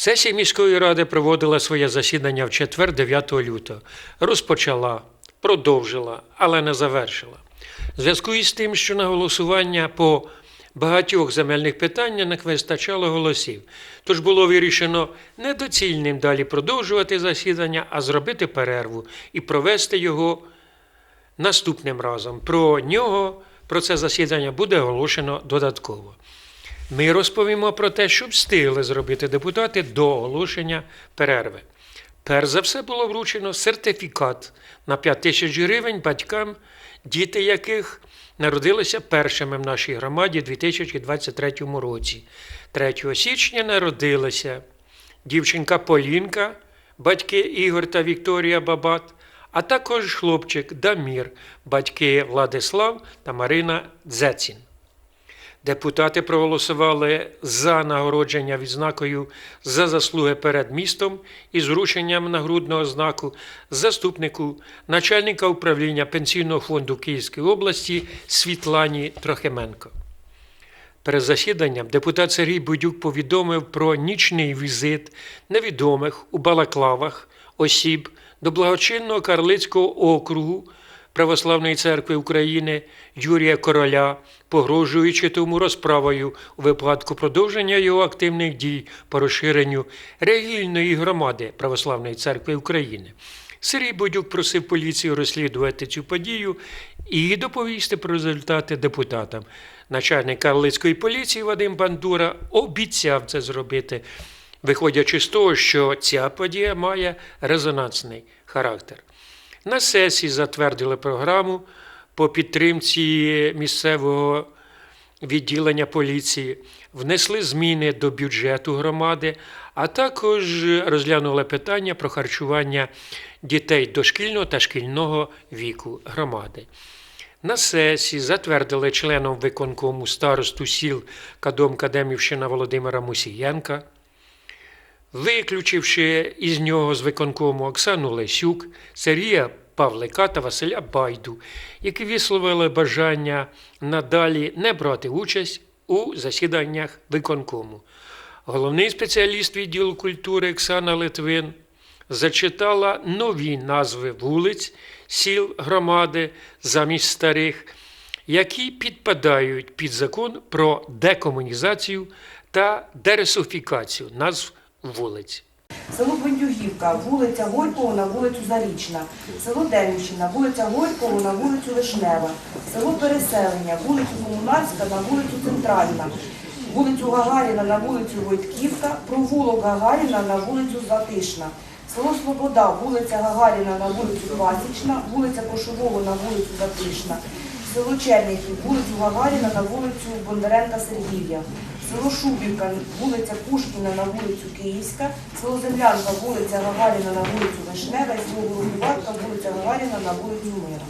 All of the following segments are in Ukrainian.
Сесія міської ради проводила своє засідання в четвер, 9 лютого. Розпочала, продовжила, але не завершила. В зв'язку із тим, що на голосування по багатьох земельних питаннях не вистачало голосів. Тож було вирішено недоцільним далі продовжувати засідання, а зробити перерву і провести його наступним разом. Про нього, про це засідання буде оголошено додатково. Ми розповімо про те, що встигли зробити депутати до оголошення перерви. Перш за все було вручено сертифікат на 5 тисяч гривень батькам, діти яких народилися першими в нашій громаді у 2023 році. 3 січня народилася дівчинка Полінка, батьки Ігор та Вікторія Бабат, а також хлопчик Дамір, батьки Владислав та Марина Дзецін. Депутати проголосували за нагородження відзнакою за заслуги перед містом із врученням нагрудного знаку заступнику начальника управління Пенсійного фонду Київської області Світлані Трохименко. Перед засіданням депутат Сергій Будюк повідомив про нічний візит невідомих у Балаклавах осіб до благочинного Карлицького округу Православної церкви України Юрія Короля, погрожуючи тому розправою у випадку продовження його активних дій по розширенню релігійної громади Православної церкви України. Сергій Бодюк просив поліцію розслідувати цю подію і доповісти про результати депутатам. Начальник Карлицької поліції Вадим Бандура обіцяв це зробити, виходячи з того, що ця подія має резонансний характер. На сесії затвердили програму по підтримці місцевого відділення поліції, внесли зміни до бюджету громади, а також розглянули питання про харчування дітей дошкільного та шкільного віку громади. На сесії затвердили членом виконкому старосту сіл Кадом Кадемівщина Володимира Мусієнка, виключивши із нього з виконкому Оксану Лесюк, Сергія Павлика та Василя Байду, які висловили бажання надалі не брати участь у засіданнях виконкому. Головний спеціаліст відділу культури Оксана Литвин зачитала нові назви вулиць, сіл громади замість старих, які підпадають під закон про декомунізацію та дересофікацію назв вулиць. Село Бендюгівка, вулиця Горького на вулицю Зарічна, село Демівщина, вулиця Горького на вулицю Вишнева, село Переселення, вулицю Комунарська на вулицю Центральна, вулицю Гагаріна на вулицю Войтківка, провулок Гагаріна на вулицю Затишна, село Слобода, вулиця Гагаріна на вулицю Пасічна, вулиця Кошового на вулицю Затишна, село Черніхів, вулицю Гагаріна на вулицю Бондаренка Сергія, село Шубівка, вулиця Пушкіна на вулицю Київська, село Землянка, вулиця Гагаріна на вулицю Вишнева, і село Голубіватка, вулиця Гагаріна на вулицю Мира.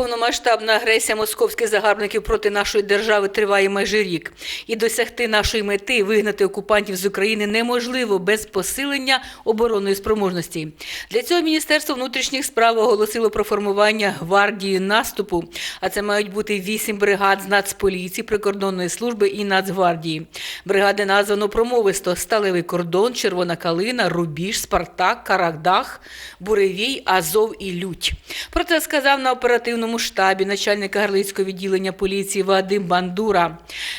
Повномасштабна агресія московських загарбників проти нашої держави триває майже рік, і досягти нашої мети вигнати окупантів з України неможливо без посилення оборонної спроможності. Для цього Міністерство внутрішніх справ оголосило про формування гвардії наступу. А це мають бути вісім бригад з Нацполіції, прикордонної служби і Нацгвардії. Бригади названо промовисто: Сталевий кордон, Червона калина, Рубіж, Спартак, Карагдах, Буревій, Азов і Лють. Про це сказав на оперативному штабі начальника Гарлицького відділення поліції Вадим Бандура.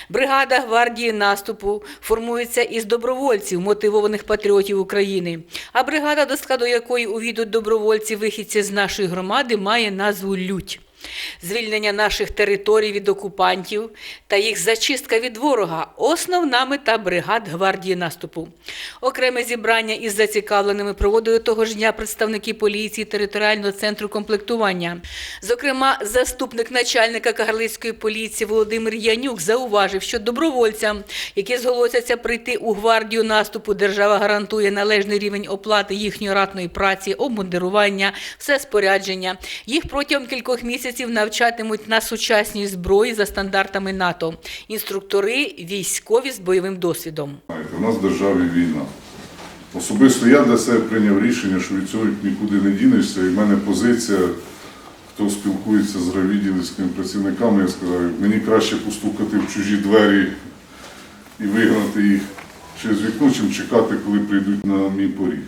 Бригада гвардії наступу формується із добровольців, мотивованих патріотів України. А бригада, до складу якої увійдуть добровольці вихідці з нашої громади, має назву Лють. Звільнення наших територій від окупантів та їх зачистка від ворога основна мета бригад гвардії наступу. Окреме зібрання із зацікавленими проводили того ж дня представники поліції територіального центру комплектування. Зокрема, заступник начальника Кагарлицької поліції Володимир Янюк зауважив, що добровольцям, які зголосяться прийти у гвардію наступу, держава гарантує належний рівень оплати їхньої ратної праці, обмундирування, все спорядження. Їх протягом кількох місяців навчатимуть на сучасній зброї за стандартами НАТО. Інструктори військові з бойовим досвідом. У нас в державі війна. Особисто я для себе прийняв рішення, що від цього нікуди не дінешся. І в мене позиція, хто спілкується з райвідділівськими працівниками, я сказав, мені краще постукати в чужі двері і вигнати їх через вікно, чим чекати, коли прийдуть на мій поріг.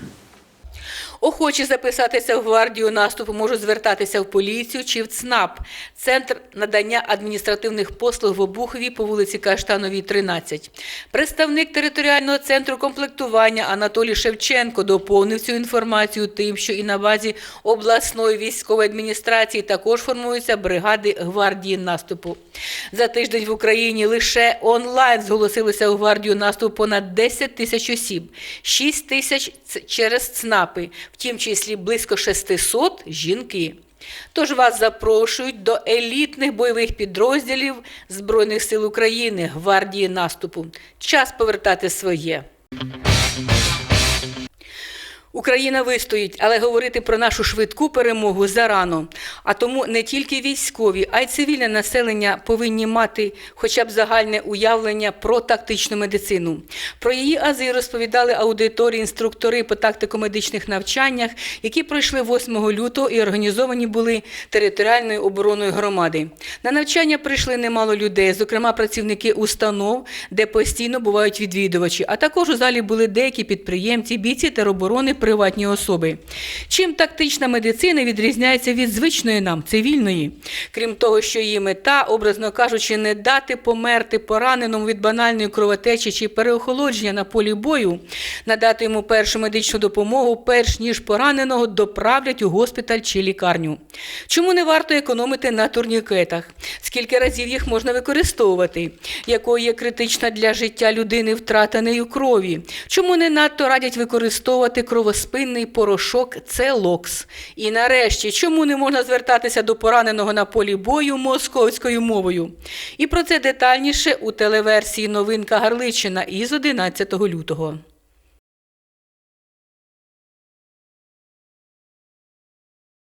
Охочі записатися в гвардію наступу можуть звертатися в поліцію чи в ЦНАП – центр надання адміністративних послуг в Обухові по вулиці Каштановій, 13. Представник територіального центру комплектування Анатолій Шевченко доповнив цю інформацію тим, що і на базі обласної військової адміністрації також формуються бригади гвардії наступу. За тиждень в Україні лише онлайн зголосилося у гвардію наступу понад 10 тисяч осіб, 6 тисяч через ЦНАПи, в тім числі близько 600 – жінки. Тож вас запрошують до елітних бойових підрозділів Збройних сил України, гвардії наступу. Час повертати своє. Україна вистоїть, але говорити про нашу швидку перемогу зарано. А тому не тільки військові, а й цивільне населення повинні мати хоча б загальне уявлення про тактичну медицину. Про її ази розповідали аудиторії інструктори по тактико-медичних навчаннях, які пройшли 8 лютого і організовані були територіальною обороною громади. На навчання прийшли немало людей, зокрема працівники установ, де постійно бувають відвідувачі, а також у залі були деякі підприємці, бійці тероборони, приватні особи. Чим тактична медицина відрізняється від звичної нам цивільної? Крім того, що її мета, образно кажучи, не дати померти пораненому від банальної кровотечі чи переохолодження на полі бою, надати йому першу медичну допомогу, перш ніж пораненого доправлять у госпіталь чи лікарню. Чому не варто економити на турнікетах? Скільки разів їх можна використовувати? Якою є критична для життя людини втрата нею крові? Чому не надто радять використовувати кровоспинний порошок Целокс? І нарешті, чому не можна звертатися до пораненого на полі бою московською мовою? І про це детальніше у телеверсії Новинка Гарличина із 11 лютого.